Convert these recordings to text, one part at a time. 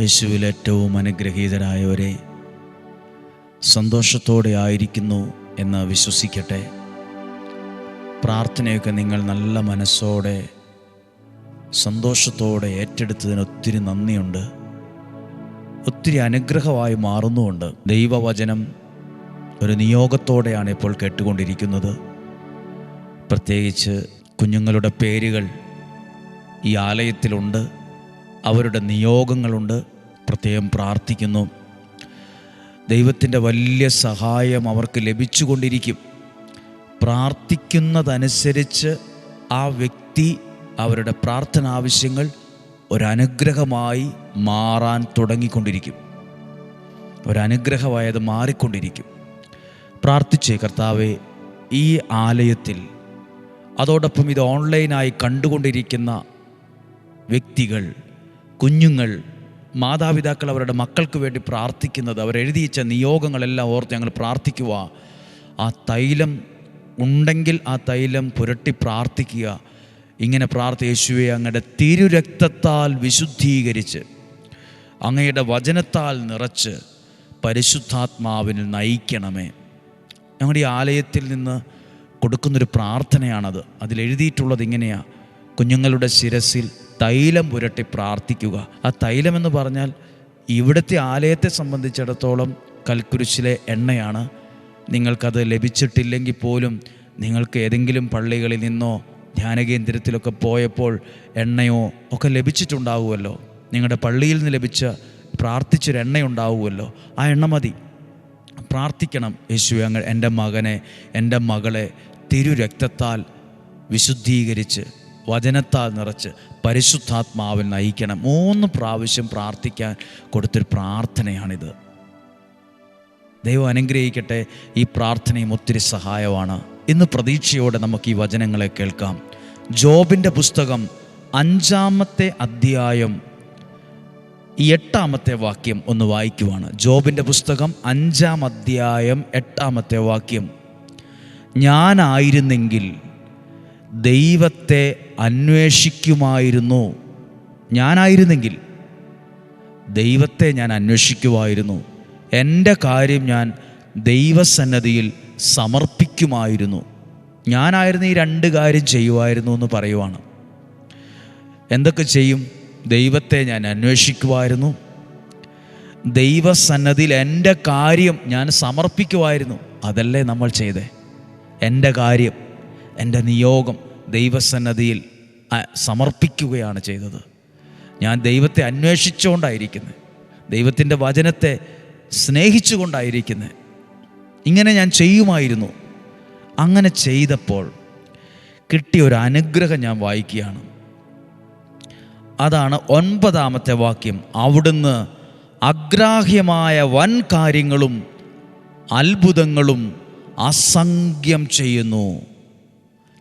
യേശുവിൽ ഏറ്റവും അനുഗ്രഹീതരായവരെ സന്തോഷത്തോടെ ആയിരിക്കുന്നു എന്ന് വിശ്വസിക്കട്ടെ. പ്രാർത്ഥനയൊക്കെ നിങ്ങൾ നല്ല മനസ്സോടെ സന്തോഷത്തോടെ ഏറ്റെടുത്തതിന് ഒത്തിരി നന്ദിയുണ്ട്. ഒത്തിരി അനുഗ്രഹമായി മാറുന്നുമുണ്ട്. ദൈവവചനം ഒരു നിയോഗത്തോടെയാണ് ഇപ്പോൾ കേട്ടുകൊണ്ടിരിക്കുന്നത്. പ്രത്യേകിച്ച് കുഞ്ഞുങ്ങളുടെ പേരുകൾ ഈ ആലയത്തിലുണ്ട്. അവരുടെ നിയോഗങ്ങളുണ്ട്. പ്രത്യേകം പ്രാർത്ഥിക്കുന്നു. ദൈവത്തിന്റെ വലിയ സഹായം അവർക്ക് ലഭിച്ചുകൊണ്ടിരിക്കും. പ്രാർത്ഥിക്കുന്നതനുസരിച്ച് ആ വ്യക്തി അവരുടെ പ്രാർത്ഥന ആവശ്യങ്ങൾ ഒരനുഗ്രഹമായി മാറാൻ തുടങ്ങിക്കൊണ്ടിരിക്കും. ഒരനുഗ്രഹമായത് മാറിക്കൊണ്ടിരിക്കും. പ്രാർത്ഥിച്ചേ കർത്താവെ ഈ ആലയത്തിൽ അതോടൊപ്പം ഇത് ഓൺലൈനായി കണ്ടുകൊണ്ടിരിക്കുന്ന വ്യക്തികൾ കുഞ്ഞുങ്ങൾ മാതാപിതാക്കൾ അവരുടെ മക്കൾക്ക് വേണ്ടി പ്രാർത്ഥിക്കുന്നത് അവരെഴുതിയിച്ച നിയോഗങ്ങളെല്ലാം ഓർത്ത് ഞങ്ങൾ പ്രാർത്ഥിക്കുക. ആ തൈലം ഉണ്ടെങ്കിൽ ആ തൈലം പുരട്ടി പ്രാർത്ഥിക്കുക. ഇങ്ങനെ പ്രാർത്ഥി യേശുവെ അങ്ങയുടെ തിരുരക്തത്താൽ വിശുദ്ധീകരിച്ച് അങ്ങയുടെ വചനത്താൽ നിറച്ച് പരിശുദ്ധാത്മാവിന് നയിക്കണമേ. ഞങ്ങളുടെ ഈ ആലയത്തിൽ നിന്ന് കൊടുക്കുന്നൊരു പ്രാർത്ഥനയാണത്. അതിലെഴുതിയിട്ടുള്ളത് ഇങ്ങനെയാണ് കുഞ്ഞുങ്ങളുടെ ശിരസിൽ തൈലം പുരട്ടി പ്രാർത്ഥിക്കുക. ആ തൈലം എന്ന് പറഞ്ഞാൽ ഇവിടുത്തെ ആലയത്തെ സംബന്ധിച്ചിടത്തോളം കൽക്കുരിശിലെ എണ്ണയാണ്. നിങ്ങൾക്കത് ലഭിച്ചിട്ടില്ലെങ്കിൽ പോലും നിങ്ങൾക്ക് ഏതെങ്കിലും പള്ളികളിൽ നിന്നോ ധ്യാനകേന്ദ്രത്തിലൊക്കെ പോയപ്പോൾ എണ്ണയോ ഒക്കെ ലഭിച്ചിട്ടുണ്ടാവുമല്ലോ. നിങ്ങളുടെ പള്ളിയിൽ നിന്ന് ലഭിച്ച പ്രാർത്ഥിച്ചൊരു എണ്ണയുണ്ടാവുമല്ലോ. ആ എണ്ണ മതി. പ്രാർത്ഥിക്കണം. യേശു അങ്ങ് എന്റെ മകനെ എന്റെ മകളെ തിരുരക്തത്താൽ വിശുദ്ധീകരിച്ച് വചനത്താൽ നിറച്ച് പരിശുദ്ധാത്മാവിൽ നയിക്കണം. മൂന്ന് പ്രാവശ്യം പ്രാർത്ഥിക്കാൻ കൊടുത്തൊരു പ്രാർത്ഥനയാണിത്. ദൈവം അനുഗ്രഹിക്കട്ടെ. ഈ പ്രാർത്ഥനയും ഒത്തിരി സഹായമാണ്. ഇന്ന് പ്രതീക്ഷയോടെ നമുക്ക് ഈ വചനങ്ങളെ കേൾക്കാം. ജോബിന്റെ പുസ്തകം അഞ്ചാമത്തെ അധ്യായം എട്ടാമത്തെ വാക്യം ഒന്ന് വായിക്കുവാണ്. ജോബിന്റെ പുസ്തകം അഞ്ചാം അധ്യായം എട്ടാമത്തെ വാക്യം. ഞാനായിരുന്നെങ്കിൽ ദൈവത്തെ അന്വേഷിക്കുമായിരുന്നു. ഞാനായിരുന്നെങ്കിൽ ദൈവത്തെ ഞാൻ അന്വേഷിക്കുമായിരുന്നു. എന്റെ കാര്യം ഞാൻ ദൈവസന്നദ്ധിയിൽ സമർപ്പിക്കുമായിരുന്നു. ഞാനായിരുന്നു ഈ രണ്ട് കാര്യം ചെയ്യുമായിരുന്നു എന്ന് പറയുവാണ്. എന്തൊക്കെ ചെയ്യും? ദൈവത്തെ ഞാൻ അന്വേഷിക്കുമായിരുന്നു. ദൈവസന്നദ്ധിയിൽ എന്റെ കാര്യം ഞാൻ സമർപ്പിക്കുമായിരുന്നു. അതല്ലേ നമ്മൾ ചെയ്തേ? എന്റെ കാര്യം. എന്റെ നിയോഗം ദൈവസന്നദ്ധിയിൽ സമർപ്പിക്കുകയാണ് ചെയ്തത്. ഞാൻ ദൈവത്തെ അന്വേഷിച്ചുകൊണ്ടായിരിക്കുന്നത്. ദൈവത്തിന്റെ വചനത്തെ സ്നേഹിച്ചുകൊണ്ടായിരിക്കുന്നത്. ഇങ്ങനെ ഞാൻ ചെയ്യുമായിരുന്നു. അങ്ങനെ ചെയ്തപ്പോൾ കിട്ടിയ ഒരു അനുഗ്രഹം ഞാൻ വായിക്കുകയാണ്. അതാണ് ഒൻപതാമത്തെ വാക്യം. അവിടുന്ന് അഗ്രാഹ്യമായ വൻ കാര്യങ്ങളും അത്ഭുതങ്ങളും അസംഖ്യം ചെയ്യുന്നു.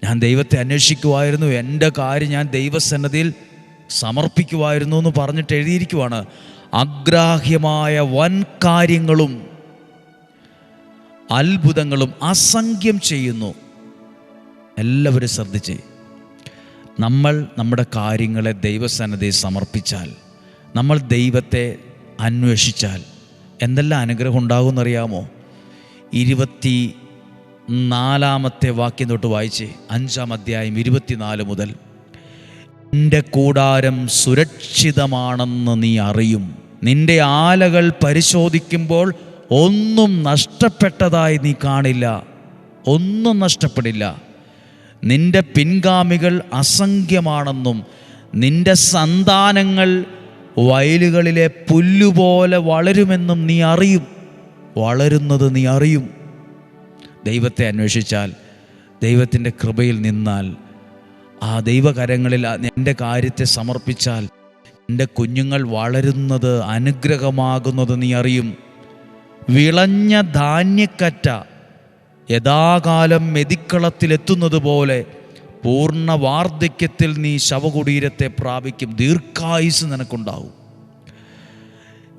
ഞാൻ ദൈവത്തെ അന്വേഷിക്കുമായിരുന്നു എന്റെ കാര്യം ഞാൻ ദൈവസന്നദ്ധിയിൽ സമർപ്പിക്കുമായിരുന്നു എന്ന് പറഞ്ഞിട്ട് എഴുതിയിരിക്കുവാണ്. അഗ്രാഹ്യമായ വൻ കാര്യങ്ങളും അത്ഭുതങ്ങളും അസംഖ്യം ചെയ്യുന്നു. എല്ലാവരും ശ്രദ്ധിച്ച്. നമ്മൾ നമ്മുടെ കാര്യങ്ങളെ ദൈവസന്നദ്ധയിൽ സമർപ്പിച്ചാൽ നമ്മൾ ദൈവത്തെ അന്വേഷിച്ചാൽ എന്തെല്ലാം അനുഗ്രഹം ഉണ്ടാകുമെന്നറിയാമോ? ഇരുപത്തി നാലാമത്തെ വാക്യം തൊട്ട് വായിച്ച് അഞ്ചാം അധ്യായം ഇരുപത്തിനാല് മുതൽ നിന്റെ കൂടാരം സുരക്ഷിതമാണെന്ന് നീ അറിയും. നിന്റെ ആലകൾ പരിശോധിക്കുമ്പോൾ ഒന്നും നഷ്ടപ്പെട്ടതായി നീ കാണില്ല. ഒന്നും നഷ്ടപ്പെടില്ല. നിന്റെ പിൻഗാമികൾ അസംഖ്യമാണെന്നും നിന്റെ സന്താനങ്ങൾ വയലുകളിലെ പുല്ലുപോലെ വളരുമെന്നും നീ അറിയും. വളരുന്നത് നീ അറിയും. ദൈവത്തെ അന്വേഷിച്ചാൽ ദൈവത്തിന്റെ കൃപയിൽ നിന്നാൽ ആ ദൈവകരങ്ങളിൽ എന്റെ കാര്യത്തെ സമർപ്പിച്ചാൽ എന്റെ കുഞ്ഞുങ്ങൾ വളരുന്നത് അനുഗ്രഹമാകുന്നത് നീ അറിയും. വിളഞ്ഞ ധാന്യക്കറ്റ യഥാകാലം മെതിക്കളത്തിലെത്തുന്നത് പോലെ പൂർണ വാർദ്ധക്യത്തിൽ നീ ശവകുടീരത്തെ പ്രാപിക്കും. ദീർഘായുസ് നിനക്കുണ്ടാവും.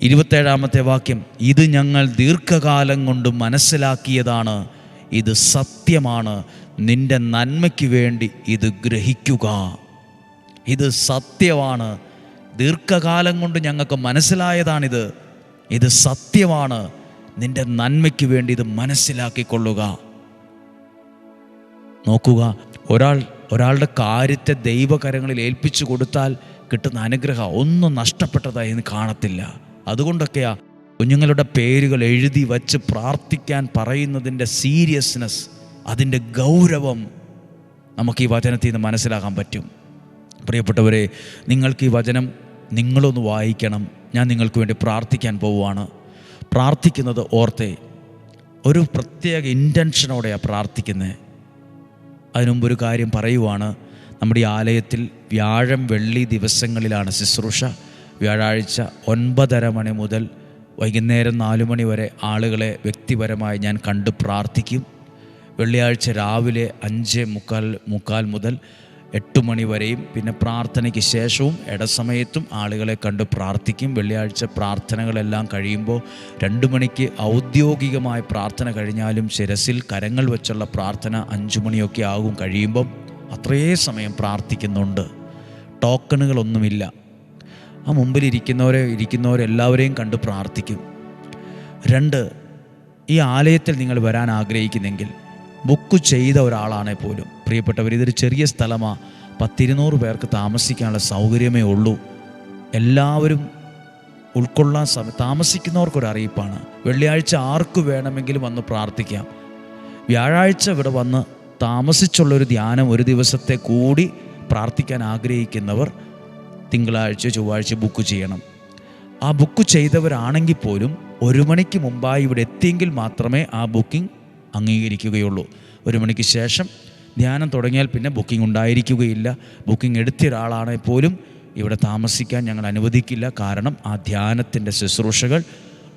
ഇരുപത്തേഴാമത്തെ വാക്യം ഇത് ഞങ്ങൾ ദീർഘകാലം കൊണ്ട് മനസ്സിലാക്കിയതാണ്. ഇത് സത്യമാണ്. നിന്റെ നന്മയ്ക്ക് വേണ്ടി ഇത് ഗ്രഹിക്കുക. ഇത് സത്യമാണ്. ദീർഘകാലം കൊണ്ട് ഞങ്ങൾക്ക് മനസ്സിലായതാണിത്. ഇത് സത്യമാണ്. നിന്റെ നന്മയ്ക്ക് വേണ്ടി ഇത് മനസ്സിലാക്കിക്കൊള്ളുക. നോക്കുക ഒരാൾ ഒരാളുടെ കാര്യത്തെ ദൈവകരങ്ങളിൽ ഏൽപ്പിച്ചു കൊടുത്താൽ കിട്ടുന്ന അനുഗ്രഹം ഒന്നും നഷ്ടപ്പെട്ടതായി കാണത്തില്ല. അതുകൊണ്ടൊക്കെയാ കുഞ്ഞുങ്ങളുടെ പേരുകൾ എഴുതി വച്ച് പ്രാർത്ഥിക്കാൻ പറയുന്നതിന്റെ സീരിയസ്നെസ് അതിന്റെ ഗൗരവം നമുക്ക് ഈ വചനത്തിൽ നിന്ന് മനസ്സിലാക്കാൻ പറ്റും. പ്രിയപ്പെട്ടവരെ നിങ്ങൾക്ക് ഈ വചനം നിങ്ങളൊന്ന് വായിക്കണം. ഞാൻ നിങ്ങൾക്ക് വേണ്ടി പ്രാർത്ഥിക്കാൻ പോവുകയാണ്. പ്രാർത്ഥിക്കുന്നത് ഓർത്തെ ഒരു പ്രത്യേക ഇന്റൻഷനോടെയാണ് പ്രാർത്ഥിക്കുന്നത് അതിനുമുമ്പ് ഒരു കാര്യം പറയുവാണ്. നമ്മുടെ ഈ ആലയത്തിൽ വ്യാഴം വെള്ളി ദിവസങ്ങളിലാണ് ശുശ്രൂഷ. വ്യാഴാഴ്ച ഒൻപതര മണി മുതൽ വൈകുന്നേരം നാലു മണി വരെ ആളുകളെ വ്യക്തിപരമായി ഞാൻ കണ്ട് പ്രാർത്ഥിക്കും. വെള്ളിയാഴ്ച രാവിലെ അഞ്ച് മുക്കാൽ മുക്കാൽ മുതൽ എട്ട് മണി വരെയും പിന്നെ പ്രാർത്ഥനയ്ക്ക് ശേഷവും ഇടസമയത്തും ആളുകളെ കണ്ട് പ്രാർത്ഥിക്കും. വെള്ളിയാഴ്ച പ്രാർത്ഥനകളെല്ലാം കഴിയുമ്പോൾ രണ്ട് മണിക്ക് ഔദ്യോഗികമായ പ്രാർത്ഥന കഴിഞ്ഞാലും ശിരസിൽ കരങ്ങൾ വെച്ചുള്ള പ്രാർത്ഥന അഞ്ചു മണിയൊക്കെ ആകും കഴിയുമ്പം. അത്രയേ സമയം പ്രാർത്ഥിക്കുന്നുണ്ട്. ടോക്കണുകളൊന്നുമില്ല. ആ മുമ്പിൽ ഇരിക്കുന്നവരെ ഇരിക്കുന്നവരെല്ലാവരെയും കണ്ട് പ്രാർത്ഥിക്കും. രണ്ട് ഈ ആലയത്തിൽ നിങ്ങൾ വരാൻ ആഗ്രഹിക്കുന്നെങ്കിൽ ബുക്ക് ചെയ്ത ഒരാളാണെ പോലും. പ്രിയപ്പെട്ടവർ ഇതൊരു ചെറിയ സ്ഥലമാണ് പത്തിരുന്നൂറ് പേർക്ക് താമസിക്കാനുള്ള സൗകര്യമേ ഉള്ളൂ. എല്ലാവരും ഉൾക്കൊള്ളാൻ സമ താമസിക്കുന്നവർക്കൊരു അറിയിപ്പാണ്. വെള്ളിയാഴ്ച ആർക്ക് വേണമെങ്കിലും വന്ന് പ്രാർത്ഥിക്കാം. വ്യാഴാഴ്ച ഇവിടെ വന്ന് താമസിച്ചുള്ളൊരു ധ്യാനം ഒരു ദിവസത്തെ കൂടി പ്രാർത്ഥിക്കാൻ ആഗ്രഹിക്കുന്നവർ തിങ്കളാഴ്ച ചൊവ്വാഴ്ച ബുക്ക് ചെയ്യണം. ആ ബുക്ക് ചെയ്തവരാണെങ്കിൽ പോലും ഒരു മണിക്ക് മുമ്പായി ഇവിടെ എത്തിയെങ്കിൽ മാത്രമേ ആ ബുക്കിംഗ് അംഗീകരിക്കുകയുള്ളൂ. ഒരു മണിക്ക് ശേഷം ധ്യാനം തുടങ്ങിയാൽ പിന്നെ ബുക്കിംഗ് ഉണ്ടായിരിക്കുകയില്ല. ബുക്കിംഗ് എടുത്തിയ ഒരാളാണെങ്കിൽ പോലും ഇവിടെ താമസിക്കാൻ ഞങ്ങൾ അനുവദിക്കില്ല. കാരണം ആ ധ്യാനത്തിന്റെ ശുശ്രൂഷകൾ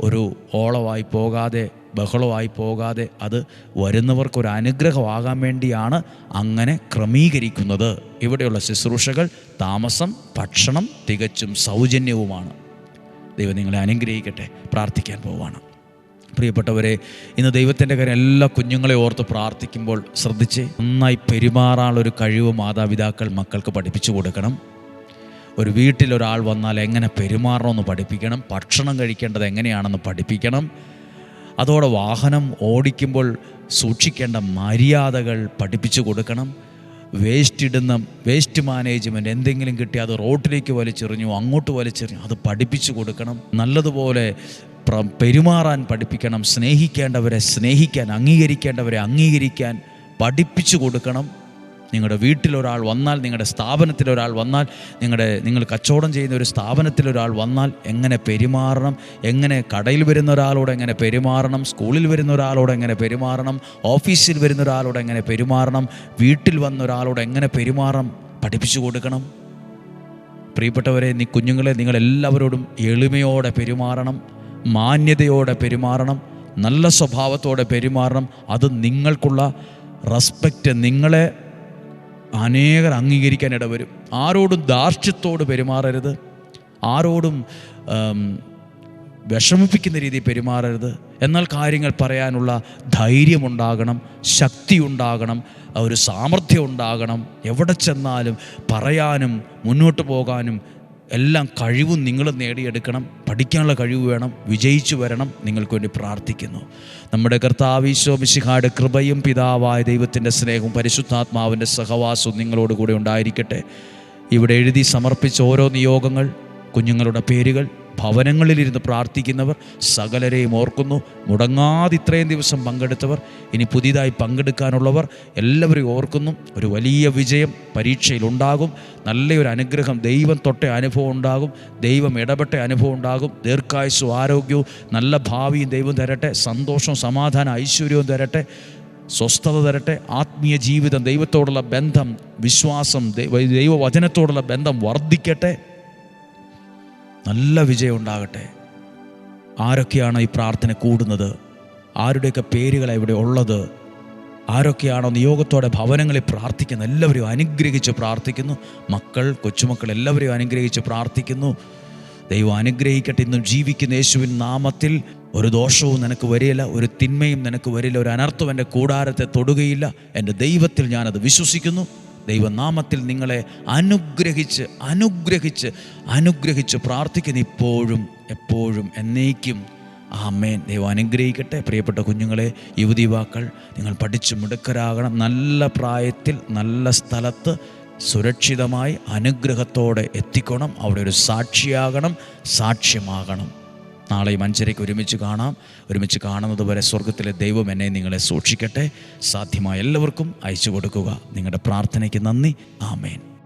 ഒരു ഓളമായി പോകാതെ ബഹളമായി പോകാതെ അത് വരുന്നവർക്കൊരു അനുഗ്രഹമാകാൻ വേണ്ടിയാണ് അങ്ങനെ ക്രമീകരിക്കുന്നത്. ഇവിടെയുള്ള ശുശ്രൂഷകൾ താമസം ഭക്ഷണം തികച്ചും സൗജന്യവുമാണ്. ദൈവം നിങ്ങളെ അനുഗ്രഹിക്കട്ടെ. പ്രാർത്ഥിക്കാൻ പോവാണ്. പ്രിയപ്പെട്ടവരെ ഇന്ന് ദൈവത്തിന്റെ കാര്യം എല്ലാ കുഞ്ഞുങ്ങളെ ഓർത്ത് പ്രാർത്ഥിക്കുമ്പോൾ ശ്രദ്ധിച്ച് നന്നായി പെരുമാറാനുള്ളൊരു കഴിവ് മാതാപിതാക്കൾ മക്കൾക്ക് പഠിപ്പിച്ചു കൊടുക്കണം. ഒരു വീട്ടിലൊരാൾ വന്നാൽ എങ്ങനെ പെരുമാറണമെന്ന് പഠിപ്പിക്കണം. ഭക്ഷണം കഴിക്കേണ്ടത് എങ്ങനെയാണെന്ന് പഠിപ്പിക്കണം. അതോടെ വാഹനം ഓടിക്കുമ്പോൾ സൂക്ഷിക്കേണ്ട മര്യാദകൾ പഠിപ്പിച്ചു കൊടുക്കണം. വേസ്റ്റ് ഇടുന്ന വേസ്റ്റ് മാനേജ്മെന്റ് എന്തെങ്കിലും കിട്ടി അത് റോട്ടിലേക്ക് വലിച്ചെറിഞ്ഞു അങ്ങോട്ട് വലിച്ചെറിഞ്ഞു അത് പഠിപ്പിച്ചു കൊടുക്കണം. നല്ലതുപോലെ പ്ര- പെരുമാറാൻ പഠിപ്പിക്കണം. സ്നേഹിക്കേണ്ടവരെ സ്നേഹിക്കാൻ അംഗീകരിക്കേണ്ടവരെ അംഗീകരിക്കാൻ പഠിപ്പിച്ചു കൊടുക്കണം. നിങ്ങളുടെ വീട്ടിലൊരാൾ വന്നാൽ നിങ്ങളുടെ സ്ഥാപനത്തിൽ ഒരാൾ വന്നാൽ നിങ്ങളുടെ നിങ്ങൾ കച്ചവടം ചെയ്യുന്ന ഒരു സ്ഥാപനത്തിൽ ഒരാൾ വന്നാൽ എങ്ങനെ പെരുമാറണം? എങ്ങനെ കടയിൽ വരുന്ന ഒരാളോട് എങ്ങനെ പെരുമാറണം? സ്കൂളിൽ വരുന്ന ഒരാളോട് എങ്ങനെ പെരുമാറണം? ഓഫീസിൽ വരുന്ന ഒരാളോട് എങ്ങനെ പെരുമാറണം? വീട്ടിൽ വന്ന ഒരാളോട് എങ്ങനെ പെരുമാറണം? പഠിപ്പിച്ചു കൊടുക്കണം. പ്രിയപ്പെട്ടവരെ നീ കുഞ്ഞുങ്ങളെ നിങ്ങളെല്ലാവരോടും എളിമയോടെ പെരുമാറണം മാന്യതയോടെ പെരുമാറണം നല്ല സ്വഭാവത്തോടെ പെരുമാറണം. അത് നിങ്ങൾക്കുള്ള റെസ്പെക്റ്റ് നിങ്ങളെ അനേകർ അംഗീകരിക്കാൻ ഇടവരും. ആരോടും ദാർഷ്ട്യത്തോട് പെരുമാറരുത്. ആരോടും വിഷമിപ്പിക്കുന്ന രീതിയിൽ പെരുമാറരുത്. എന്നാൽ കാര്യങ്ങൾ പറയാനുള്ള ധൈര്യമുണ്ടാകണം ശക്തി ഉണ്ടാകണം ഒരു സാമർഥ്യം ഉണ്ടാകണം. എവിടെ ചെന്നാലും പറയാനും മുന്നോട്ട് പോകാനും എല്ലാം കഴിവും നിങ്ങൾ നേടിയെടുക്കണം. പഠിക്കാനുള്ള കഴിവ് വേണം. വിജയിച്ചു വരണം. നിങ്ങൾക്ക് വേണ്ടി പ്രാർത്ഥിക്കുന്നു. നമ്മുടെ കർത്താവീശോ മിശിഹായുടെ കൃപയും പിതാവായ ദൈവത്തിന്റെ സ്നേഹവും പരിശുദ്ധാത്മാവിന്റെ സഹവാസവും നിങ്ങളോടുകൂടെ ഉണ്ടായിരിക്കട്ടെ. ഇവിടെ എഴുതി സമർപ്പിച്ച ഓരോ നിയോഗങ്ങൾ കുഞ്ഞുങ്ങളുടെ പേരുകൾ ഭവനങ്ങളിലിരുന്ന് പ്രാർത്ഥിക്കുന്നവർ സകലരെയും ഓർക്കുന്നു. മുടങ്ങാതെ ഇത്രയും ദിവസം പങ്കെടുത്തവർ ഇനി പുതിയതായി പങ്കെടുക്കാനുള്ളവർ എല്ലാവരെയും ഓർക്കുന്നു. ഒരു വലിയ വിജയം പരീക്ഷയിലുണ്ടാകും. നല്ലൊരു അനുഗ്രഹം ദൈവം തൊട്ട അനുഭവം ഉണ്ടാകും. ദൈവം ഇടപെട്ട അനുഭവം ഉണ്ടാകും. ദീർഘായുസ്സും ആരോഗ്യവും നല്ല ഭാവിയും ദൈവം തരട്ടെ. സന്തോഷവും സമാധാനം ഐശ്വര്യവും തരട്ടെ. സ്വസ്ഥത തരട്ടെ. ആത്മീയ ജീവിതം ദൈവത്തോടുള്ള ബന്ധം വിശ്വാസം ദൈവ ദൈവവചനത്തോടുള്ള ബന്ധം വർദ്ധിക്കട്ടെ. നല്ല വിജയം ഉണ്ടാകട്ടെ. ആരൊക്കെയാണോ ഈ പ്രാർത്ഥന കൂടുന്നത്? ആരുടെയൊക്കെ പേരുകളാണ് ഇവിടെ ഉള്ളത്? ആരൊക്കെയാണോ നിയോഗത്തോടെ ഭവനങ്ങളിൽ പ്രാർത്ഥിക്കുന്നത്? എല്ലാവരെയും അനുഗ്രഹിച്ച് പ്രാർത്ഥിക്കുന്നു. മക്കൾ കൊച്ചുമക്കൾ എല്ലാവരെയും അനുഗ്രഹിച്ച് പ്രാർത്ഥിക്കുന്നു. ദൈവം അനുഗ്രഹിക്കട്ടെ. ഇന്നും ജീവിക്കുന്ന യേശുവിൻ നാമത്തിൽ ഒരു ദോഷവും നിനക്ക് വരില്ല ഒരു തിന്മയും നിനക്ക് വരില്ല ഒരു അനർത്ഥം എന്റെ കൂടാരത്തെ തൊടുകയില്ല. എന്റെ ദൈവത്തിൽ ഞാനത് വിശ്വസിക്കുന്നു. ദൈവനാമത്തിൽ നിങ്ങളെ അനുഗ്രഹിച്ച് അനുഗ്രഹിച്ച് അനുഗ്രഹിച്ച് പ്രാർത്ഥിക്കുന്ന ഇപ്പോഴും എപ്പോഴും എന്നേക്കും. ആമേൻ. ദൈവം അനുഗ്രഹിക്കട്ടെ. പ്രിയപ്പെട്ട കുഞ്ഞുങ്ങളെ യുവതി യുവാക്കൾ നിങ്ങൾ പഠിച്ച് മിടുക്കരാകണം. നല്ല പ്രായത്തിൽ നല്ല സ്ഥലത്ത് സുരക്ഷിതമായി അനുഗ്രഹത്തോടെ എത്തിക്കണം. അവിടെ ഒരു സാക്ഷിയാകണം സാക്ഷ്യമാകണം. നാളെയും അഞ്ചരയ്ക്ക് ഒരുമിച്ച് കാണാം. ഒരുമിച്ച് കാണുന്നത് വരെ സ്വർഗത്തിലെ ദൈവം എന്നെ നിങ്ങളെ സൂക്ഷിക്കട്ടെ. സാധ്യമായ എല്ലാവർക്കും അയച്ചു കൊടുക്കുക നിങ്ങളുടെ പ്രാർത്ഥനയ്ക്ക് നന്ദി. ആമേൻ.